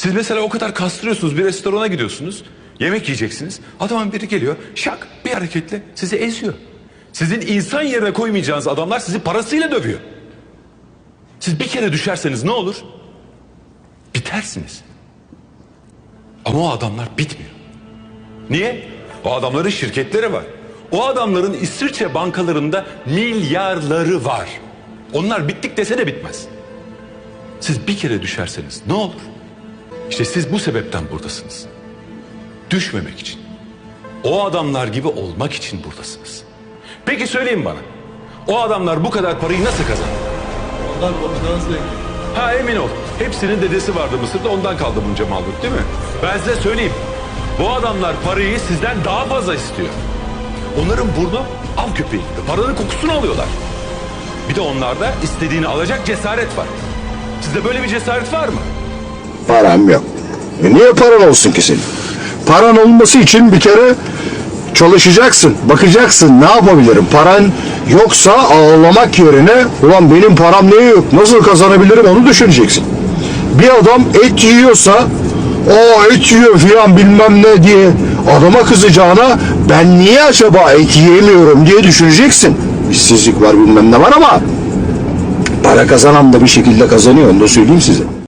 Siz mesela o kadar kastırıyorsunuz bir restorana gidiyorsunuz. Yemek yiyeceksiniz. Adamın biri geliyor şak bir hareketle sizi eziyor. Sizin insan yerine koymayacağınız adamlar sizi parasıyla dövüyor. Siz bir kere düşerseniz ne olur? Bitersiniz. Ama o adamlar bitmiyor. Niye? O adamların şirketleri var. O adamların İsviçre bankalarında milyarları var. Onlar bittik dese de bitmez. Siz bir kere düşerseniz ne olur? İşte siz bu sebepten buradasınız. Düşmemek için. O adamlar gibi olmak için buradasınız. Peki söyleyin bana. O adamlar bu kadar parayı nasıl kazandı? Onlar babamdan zengin. Ha emin ol. Hepsinin dedesi vardı Mısır'da ondan kaldı bunca mal değil mi? Ben size söyleyeyim. Bu adamlar parayı sizden daha fazla istiyor. Onların burnu av köpeği gibi. Paranın kokusunu alıyorlar. Bir de onlarda istediğini alacak cesaret var. Sizde böyle bir cesaret var mı? Param yok. E niye paran olsun ki senin? Paran olması için bir kere çalışacaksın, bakacaksın ne yapabilirim. Paran yoksa ağlamak yerine ulan benim param niye yok, nasıl kazanabilirim onu düşüneceksin. Bir adam et yiyorsa o et yiyor filan bilmem ne diye adama kızacağına ben niye acaba et yiyemiyorum diye düşüneceksin. İşsizlik var bilmem ne var ama para kazanan da bir şekilde kazanıyor onu da söyleyeyim size.